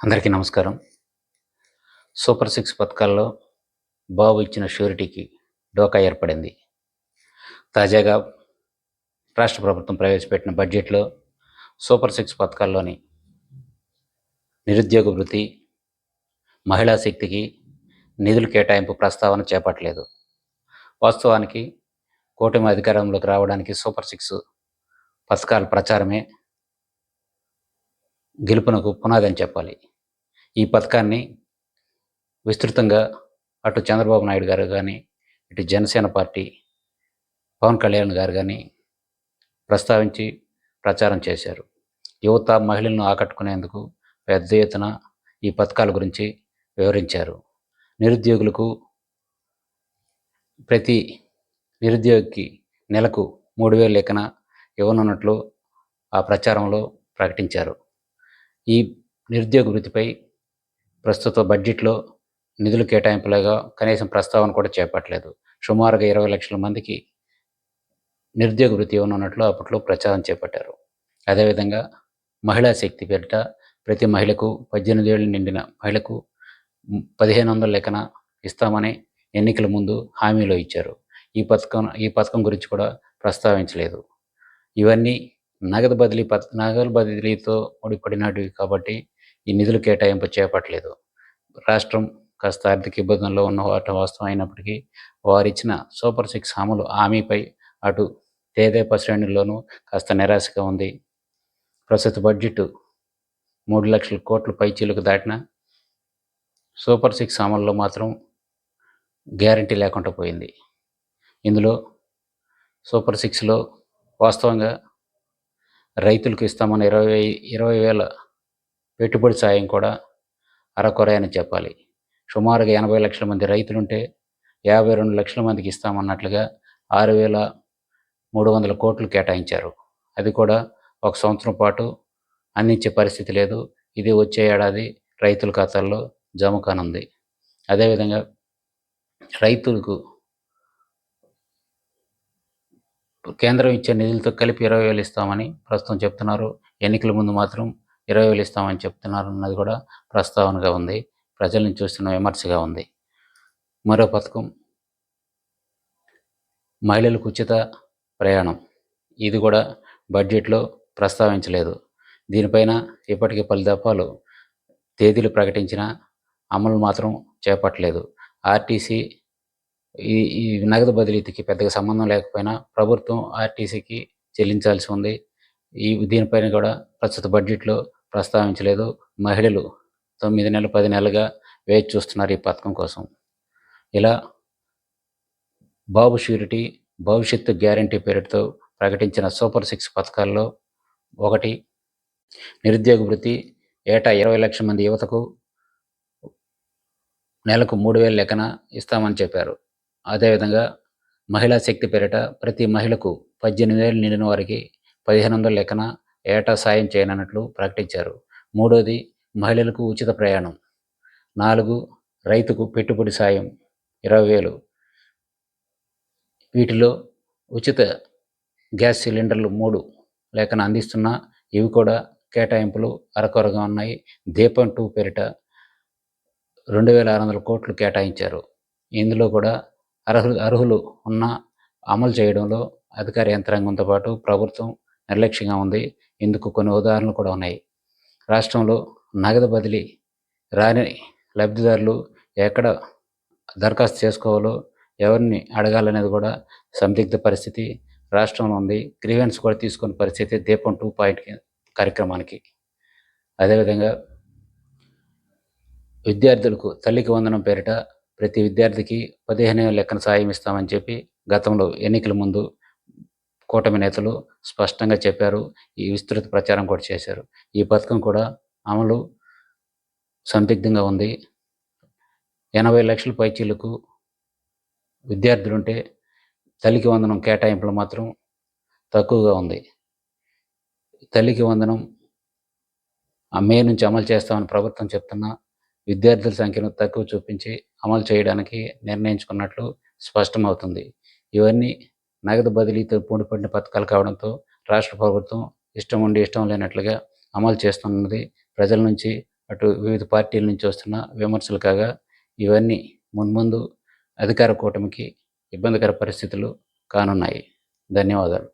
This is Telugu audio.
అందరికీ నమస్కారం. సూపర్ సిక్స్ పథకాల్లో బాబు ఇచ్చిన షూరిటీకి డోకా ఏర్పడింది. తాజాగా రాష్ట్ర ప్రభుత్వం ప్రవేశపెట్టిన బడ్జెట్లో సూపర్ సిక్స్ పథకాల్లోని నిరుద్యోగ వృత్తి మహిళా శక్తికి నిధులు కేటాయింపు ప్రస్తావన చేపట్టలేదు. వాస్తవానికి కూటమి అధికారంలోకి రావడానికి సూపర్ సిక్స్ పథకాల ప్రచారమే గెలుపునకు పునాది అని చెప్పాలి. ఈ పథకాన్ని విస్తృతంగా అటు చంద్రబాబు నాయుడు గారు కానీ ఇటు జనసేన పార్టీ పవన్ కళ్యాణ్ గారు కానీ ప్రస్తావించి ప్రచారం చేశారు. యువత మహిళలను ఆకట్టుకునేందుకు పెద్ద ఎత్తున ఈ పథకాల గురించి వివరించారు. నిరుద్యోగులకు ప్రతి నిరుద్యోగికి నెలకు మూడు వేలు లెక్కన ఇవ్వనున్నట్లు ఆ ప్రచారంలో ప్రకటించారు. ఈ నిరుద్యోగ వృత్తిపై ప్రస్తుత బడ్జెట్లో నిధులు కేటాయింపులుగా కనీసం ప్రస్తావన కూడా చేపట్టలేదు. సుమారుగా ఇరవై లక్షల మందికి నిరుద్యోగ వృత్తి ఉన్నట్లు అప్పట్లో ప్రచారం చేపట్టారు. అదేవిధంగా మహిళా శక్తి పేరిట ప్రతి మహిళకు పద్దెనిమిది ఏళ్ళు నిండిన మహిళకు పదిహేను వందల లెక్కన ఇస్తామని ఎన్నికల ముందు హామీలో ఇచ్చారు. ఈ పథకం ఈ పథకం గురించి కూడా ప్రస్తావించలేదు. ఇవన్నీ నగదు బదిలీ పథ నగదు బదిలీతో ముడిపడినటివి కాబట్టి ఈ నిధులు కేటాయింపు చేపట్టలేదు. రాష్ట్రం కాస్త ఆర్థిక ఇబ్బందుల్లో ఉన్న వాటి వాస్తవం అయినప్పటికీ వారిచ్చిన సూపర్ సిక్స్ హామీలు హామీపై అటు తేదేప శ్రేణుల్లోనూ కాస్త నిరాశగా ఉంది. ప్రస్తుత బడ్జెట్ మూడు లక్షల కోట్ల పైచీలకు దాటిన సూపర్ సిక్స్ అమల్లో మాత్రం గ్యారంటీ లేకుండా పోయింది. ఇందులో సూపర్ సిక్స్లో వాస్తవంగా రైతులకు ఇస్తామన్న ఇరవై ఇరవై వేల పెట్టుబడి సాయం కూడా అరకొరే అని చెప్పాలి. సుమారుగా ఎనభై లక్షల మంది రైతులుంటే యాభై రెండు లక్షల మందికి ఇస్తామన్నట్లుగా ఆరు వేల మూడు వందల కోట్లు కేటాయించారు. అది కూడా ఒక సంవత్సరం పాటు అందించే పరిస్థితి లేదు. ఇది వచ్చే ఏడాది రైతుల ఖాతాల్లో జమ కానుంది. అదేవిధంగా రైతులకు కేంద్రం ఇచ్చే నిధులతో కలిపి ఇరవై వేలు ఇస్తామని ప్రస్తుతం చెప్తున్నారు. ఎన్నికల ముందు మాత్రం ఇరవై వేలు ఇస్తామని చెప్తున్నారు అన్నది కూడా ప్రస్తావనగా ఉంది. ప్రజలను చూస్తున్న విమర్శగా ఉంది. మరో పథకం. మహిళలకు ఉచిత ప్రయాణం. ఇది కూడా బడ్జెట్లో ప్రస్తావించలేదు. దీనిపైన ఇప్పటికీ పలు దఫాలు తేదీలు ప్రకటించిన అమలు మాత్రం చేపట్టలేదు. ఆర్టీసీ ఈ ఈ నగదు బదిలీకి పెద్దగా సంబంధం లేకపోయినా ప్రభుత్వం ఆర్టీసీకి చెల్లించాల్సి ఉంది. ఈ దీనిపైన కూడా ప్రస్తుత బడ్జెట్లో ప్రస్తావించలేదు. మహిళలు తొమ్మిది నెలలు పది నెలలుగా వేచి చూస్తున్నారు ఈ పథకం కోసం. ఇలా బాబు షూరిటీ భవిష్యత్తు గ్యారంటీ పేరుతో ప్రకటించిన సూపర్ సిక్స్ పథకాల్లో ఒకటి నిరుద్యోగ వృత్తి ఏటా ఇరవై లక్షల మంది యువతకు నెలకు మూడు వేల లెక్కన ఇస్తామని చెప్పారు. అదేవిధంగా మహిళా శక్తి పేరిట ప్రతి మహిళకు పద్దెనిమిది వేలు నిండిన వారికి పదిహేను వందల లెక్కన ఏటా సాయం చేయనన్నట్లు ప్రకటించారు. మూడోది మహిళలకు ఉచిత ప్రయాణం. నాలుగు రైతుకు పెట్టుబడి సాయం. ఇరవై వేలు. వీటిలో ఉచిత గ్యాస్ సిలిండర్లు మూడు లేఖన అందిస్తున్న ఇవి కూడా కేటాయింపులు అరకొరగా ఉన్నాయి. దీపం టూ పేరిట రెండు వేల ఆరు వందల కోట్లు కేటాయించారు. ఇందులో కూడా అర్హులు అర్హులు ఉన్న అమలు చేయడంలో అధికార యంత్రాంగంతో పాటు ప్రభుత్వం నిర్లక్ష్యంగా ఉంది. ఇందుకు కొన్ని ఉదాహరణలు కూడా ఉన్నాయి. రాష్ట్రంలో నగదు బదిలీ రాని లబ్ధిదారులు ఎక్కడ దరఖాస్తు చేసుకోవాలో ఎవరిని అడగాలనేది కూడా సందిగ్ధ పరిస్థితి రాష్ట్రంలో ఉంది. గ్రీవెన్స్ కూడా తీసుకున్న పరిస్థితి దీపం టూ పాయింట్ కార్యక్రమానికి. అదేవిధంగా విద్యార్థులకు తల్లికి వందనం పేరిట ప్రతి విద్యార్థికి పదిహేను లెక్కన సాయం ఇస్తామని చెప్పి గతంలో ఎన్నికల ముందు కూటమి నేతలు స్పష్టంగా చెప్పారు. ఈ విస్తృత ప్రచారం కూడా చేశారు. ఈ పథకం కూడా అమలు సందిగ్ధంగా ఉంది. ఎనభై లక్షల పైచీలకు విద్యార్థులుంటే తల్లికి వందనం కేటాయింపులు మాత్రం తక్కువగా ఉంది. తల్లికి వందనం ఆ మే నుంచి అమలు చేస్తామని ప్రభుత్వం చెప్తున్నా విద్యార్థుల సంఖ్యను తక్కువ చూపించి అమలు చేయడానికి నిర్ణయించుకున్నట్లు స్పష్టమవుతుంది. ఇవన్నీ నగదు బదిలీతో పూడిపడిన పథకాలు కావడంతో రాష్ట్ర ప్రభుత్వం ఇష్టం ఉండి ఇష్టం లేనట్లుగా అమలు చేస్తున్నది. ప్రజల నుంచి అటు వివిధ పార్టీల నుంచి వస్తున్న విమర్శలు కాగా ఇవన్నీ మున్ముందు అధికార కూటమికి ఇబ్బందికర పరిస్థితులు కానున్నాయి. ధన్యవాదాలు.